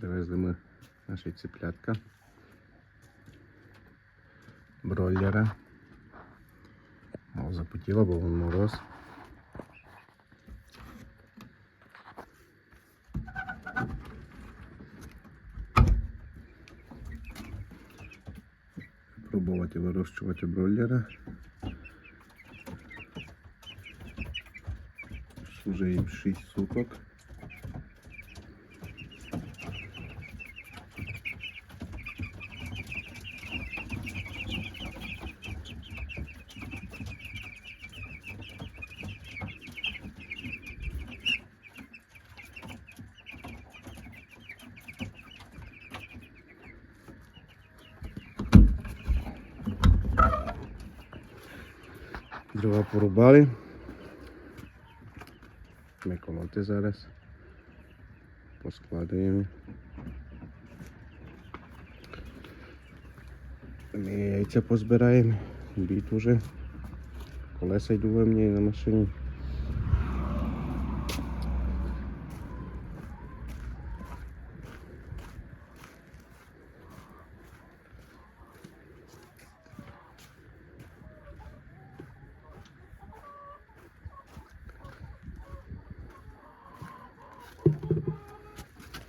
Привезли ми наші ціплятка. Бройлера. Мало запотіло, бо вон мороз. Пробувати вирощувати бройлера. Уже їм 6 суток. Дрова порубали. Ми колоти зараз. Поскладуємо. Ми яйця позбираємо. Біт уже. Колеса йду в мені на машині.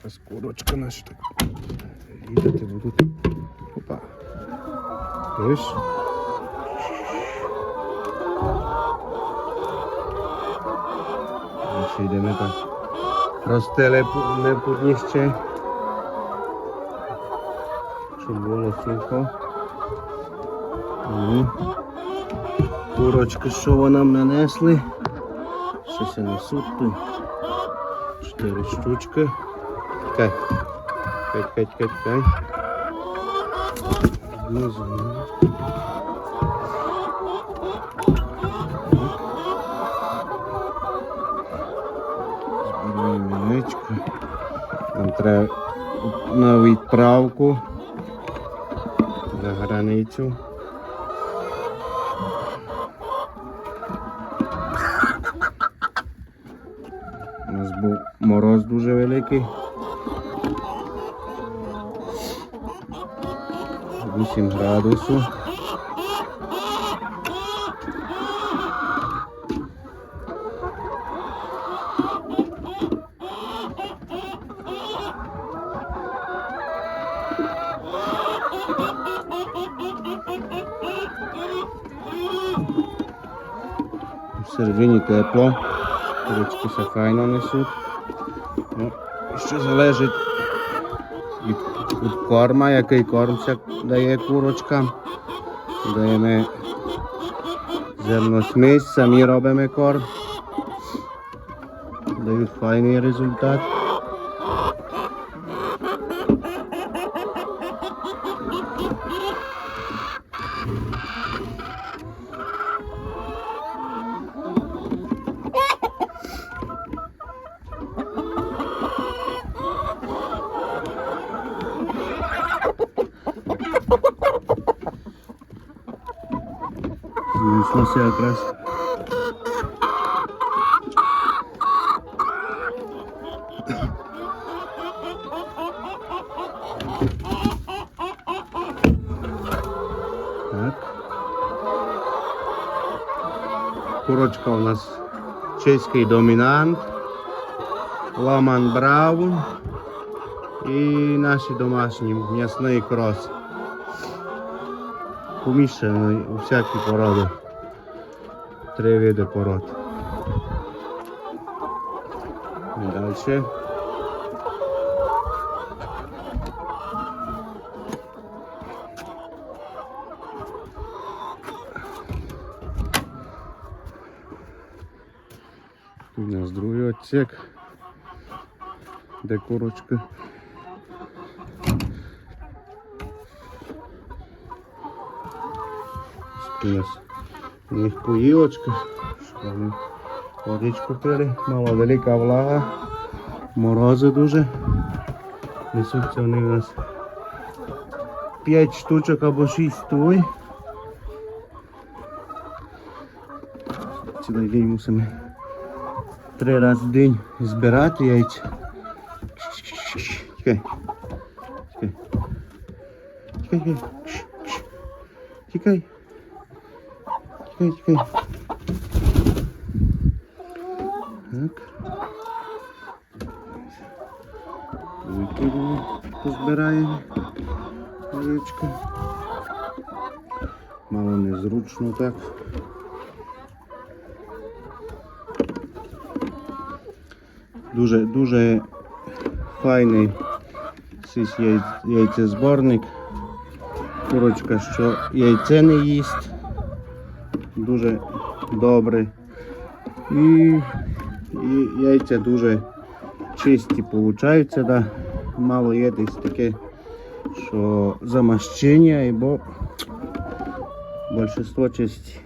Ось курочка наша так. Їдати будуть. Опа. Видиш? Ще йдемо так. Розстеле не подніще. Щоб було сухо. Курочки, що ви нам нанесли? Щось несуть тут. Чотири штучки. Кай. Кай, кай, кай, кай. Збираємо яєчко. Нам треба на відправку за границю. У нас був мороз дуже великий. 8 градусів. В середині тепло, курочки все файно несуть. Ну, що залежить від, від корма, який корм ця дає курочка. Даємо зерносмісь, самі робимо корм. Дають файний результат. Знеслося якраз. Так. Курочка у нас чеський домінант, ламан браун і наші домашні м'ясний крос. Поміщений у всякі породи. Три види пород. І далі. У нас другий отсек, де курочка. У нас них поїлочка, водичку пили, мала велика влага, морози дуже. Несуться вони у нас 5 штучок або 6 той. Цілий день мусимо три рази в день збирати яйця. Чекай. тікай, тікай. Кш, Так. Викидемо, позбираємо. Яєчко. Мало незручно так. Дуже, дуже файний яйцезборник. Курочка, що яйце не їсть. Дуже добре. І, і яйця дуже чисті получаються, да. мало є десь таке, що замащення, бо більшість чисті.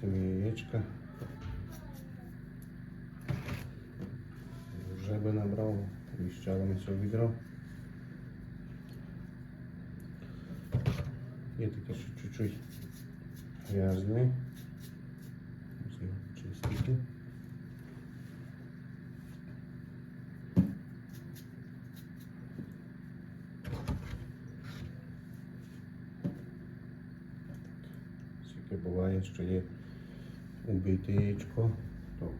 Там яєчка. Вже би набрав, віщали ми все відро. Є таке, що чуть-чуть його чистити. Скільки буває, що є убите то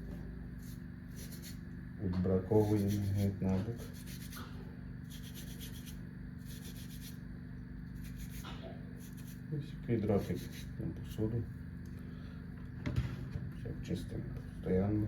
відбраковуємо геть на бок. Ось який дротик на посуду. Все чистимо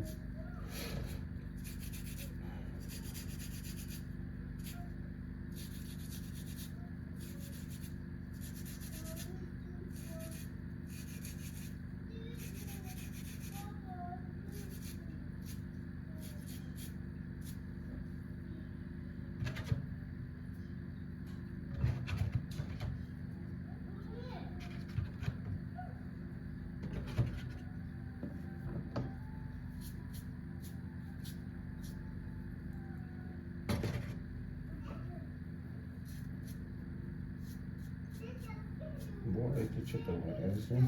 тече грязні.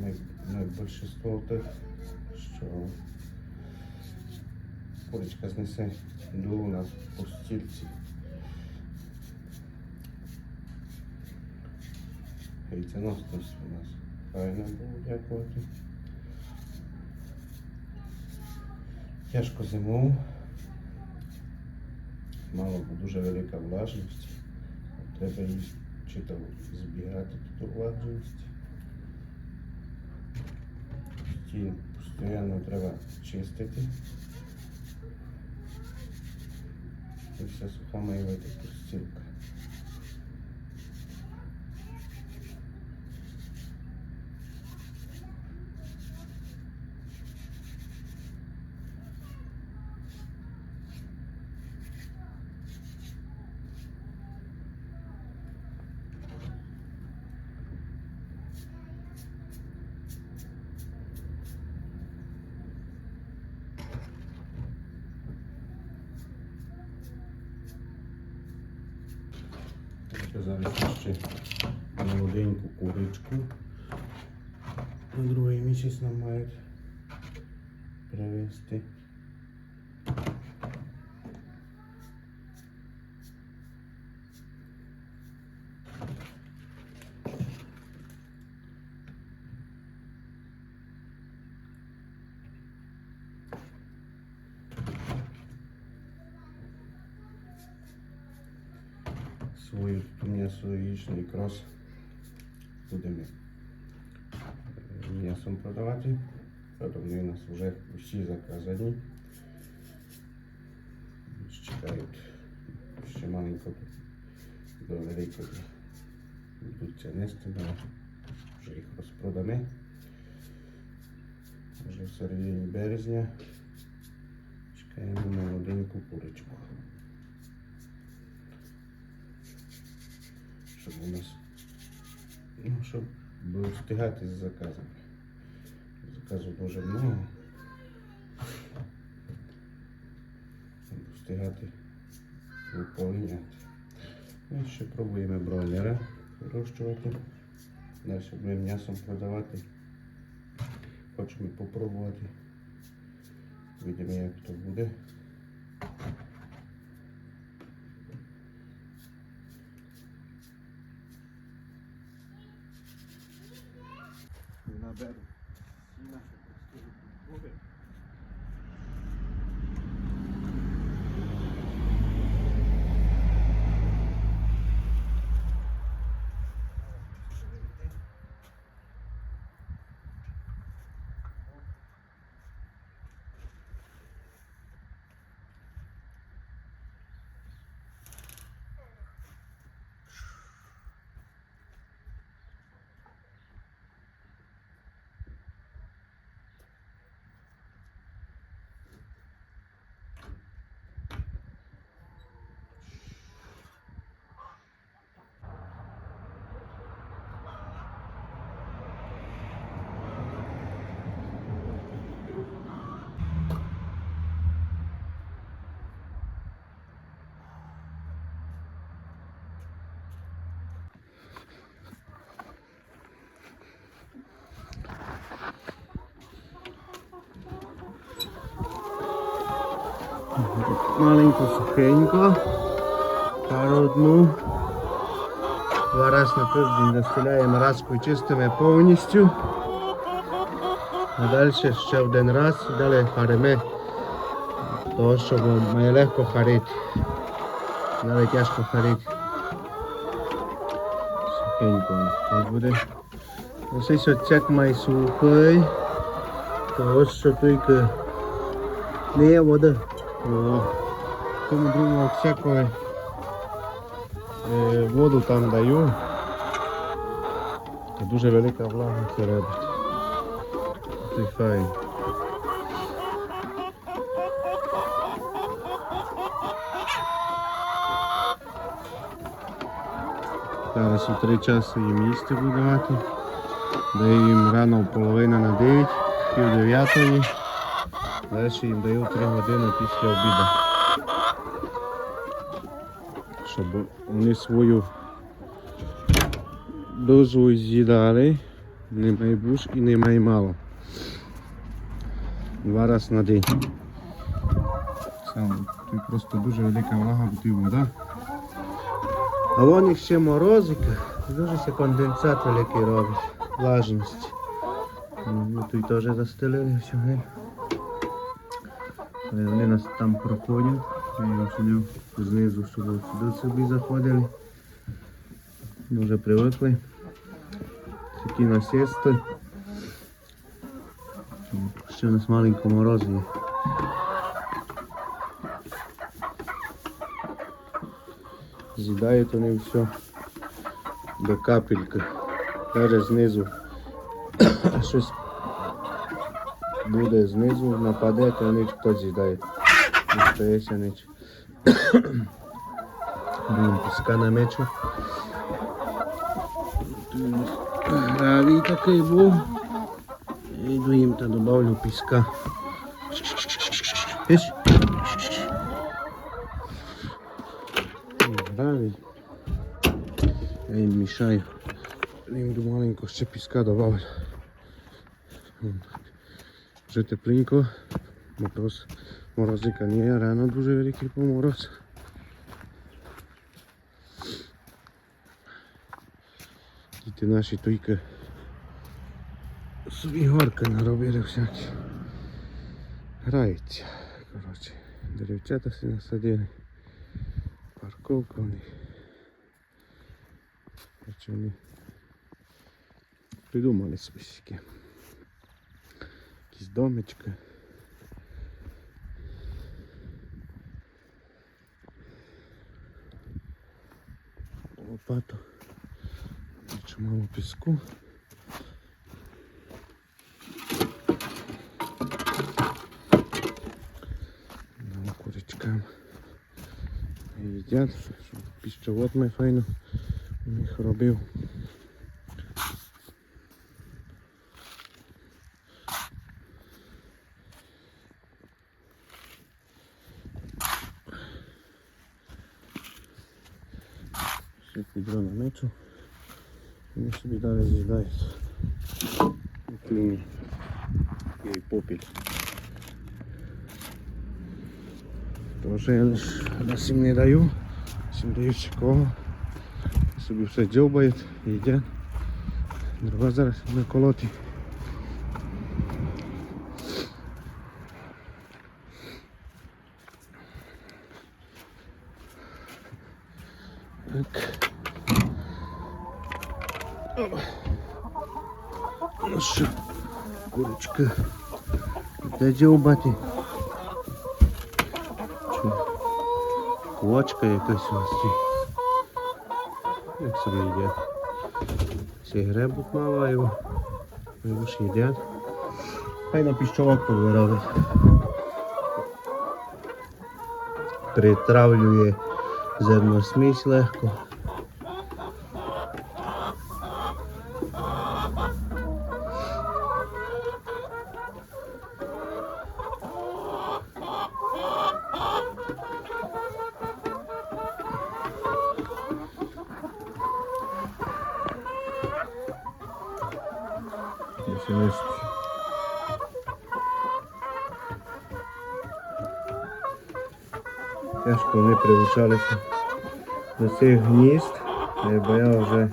Ми, ми тих, що курочка знесе до нас по стільці. Яйценосність у нас файна була, дякувати. Тяжко зимов. Мало бо дуже велика влажність. Треба її чи то збігати ту влажність. Стіл постійно треба чистити. І все суха має вийти стілка. Ще молоденьку курочку. На другий місяць нам мають привезти. Яичный кросс будемо м'ясом продавати. Тобто вони у нас вже всі заказані. Чекають ще маленько до великої будуть нести, але вже їх розпродаме. Вже в середині березня чекаємо молоденьку курочку. Щоб у нас, ну, щоб встигати з заказами. Заказу дуже много. Щоб встигати виповняти. Ну, ще пробуємо бройлера вирощувати. Далі будемо м'ясом продавати. Хочемо попробувати. Видимо, як то буде. Маленько сухенько. Пару. Два раз на тиждень достеляємо разку і чистимо повністю. А далі ще один раз далі харимо того, щоб має легко харити. Далі тяжко харити. Сухенько. Так буде. Ось оцяк має сухий. Того, що тільки не є вода. Тому другому всякої е, воду там даю. Дуже велика влага це робить. Файн. Зараз у три часи їм їсти буду давати. Даю їм рано половина на 9, пів дев'ятої. Далі їм даю 3 години після обіду. Щоб вони свою дозу з'їдали. Немає буш і немає мало. Два рази на день. Сам, тут просто дуже велика влага, тут вода. А вон їх ще морозика. Дуже ще конденсат великий робить. Влажність. Ну, тут теж застелили все гель. Вони нас там проходять. Я сюди знизу, щоб сюди собі заходили. Ми вже привикли. Такі насісти. Ще у нас маленько мороз є. З'їдають вони все до капельки. Навіть знизу щось буде знизу нападе, то вони хтось з'їдає. Не стається ніч. Будемо піска на мечу. Гравій такий був. Іду їм та добавлю піска. Піш? Гравій. Я їм мішаю. Я їм до маленько ще піска добавлю. Вже тепленько. Мороз. Морозика не є, рано дуже великий помороз. Діти наші тільки собі горки наробили всякі. Граються. Коротше, деревцята всі насадили. Парковка у них. Коротше, вони придумали списки. Якісь домички. Лопату. Чимало піску. Дамо курочкам. Їдять, щоб піщовод май файно у них робив. Ще відро на мечу. Вони собі далі з'їдають. Кліні. І попіль. Тоже я лиш їм не даю. Всім даю всякого. Собі все дзьобають, їдять. Друга зараз на колоті. Так. Ну що, курочка. Дзьобати? Чу. Квочка якась у нас. Як собі їдять. Всі гребуть мало його. Його ж їдять. Хай на піщовок повиробить. Притравлює зерносмісь легко. Вони до цих гнізд, е, бо я вже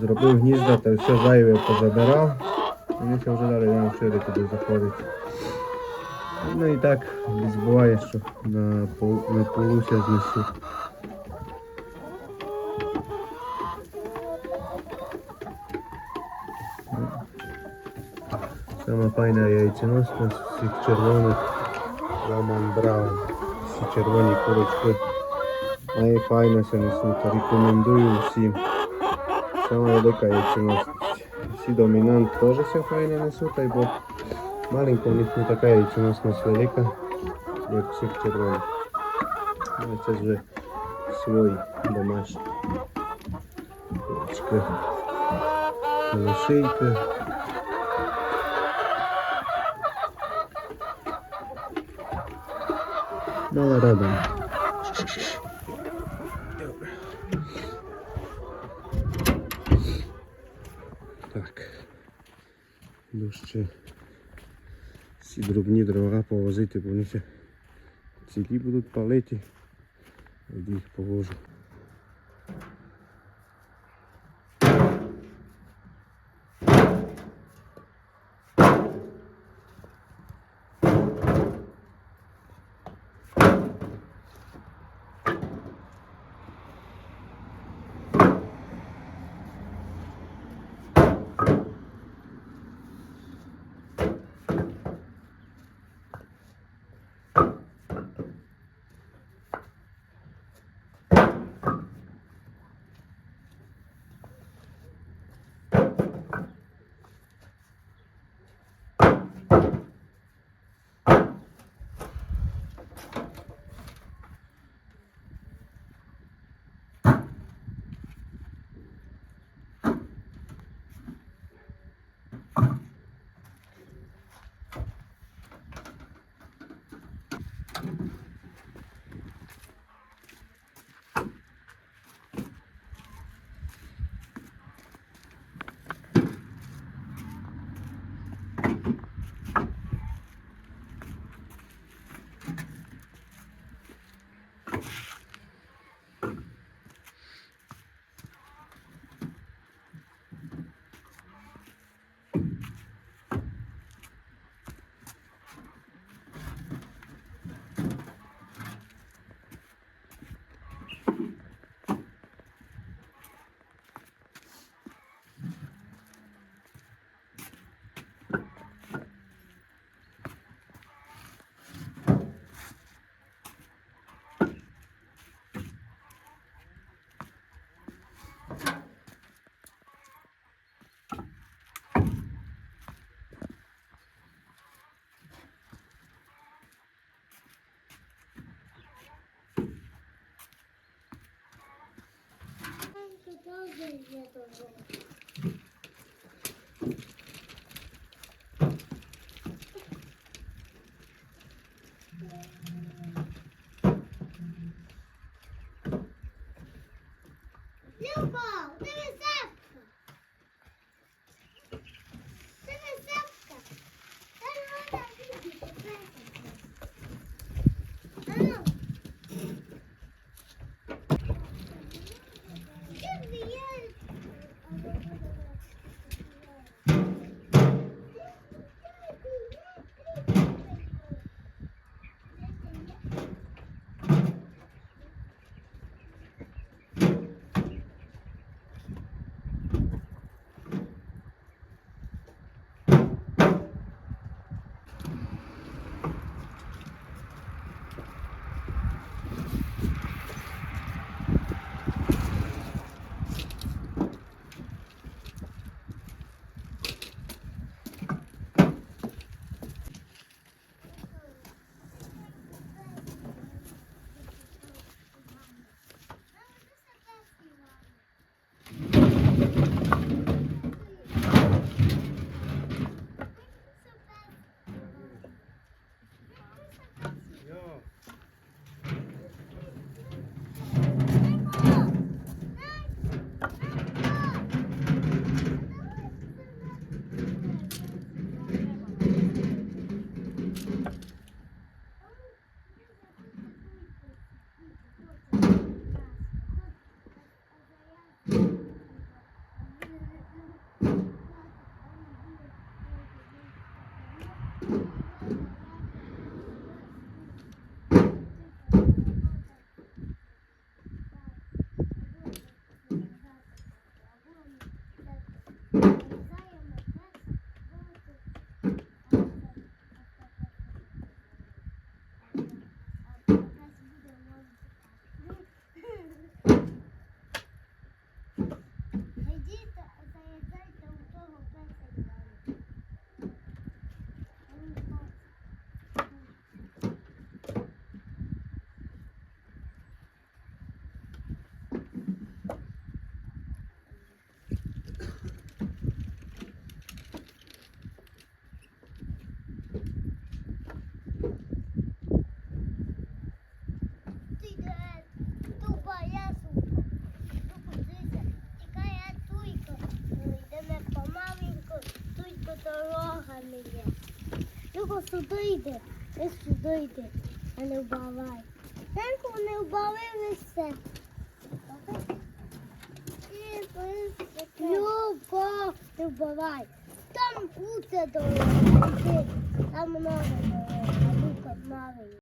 зробив гнізда та все зайве позабирав. Вони це вже далі нам шире туди заходить. Ну і так десь буває, що на, пол, на полуся знесуть. Сама файна яйценосна з цих червоних Роман Браун. Всі червоні курочки. Найфайно се несуть. Рекомендую всім. Сама велика яйценосність. Всі домінант теж все файно несуть, бо маленька в них не така яйценосність велика, як всіх червоних. Ну, це вже свої домашні. Курочки. Колошейка. Мала рада. Так. Ну ще всі дробні дрова повозити, бо вони ще цілі будуть палити. Тоді їх повожу. Люба, ти рецепт. Не є. Люко сюди йде, ти сюди йде, а не вбавай. Тенку не все. Любо, не вбавай. Там куця дорога, там много дорога, а тут маленька.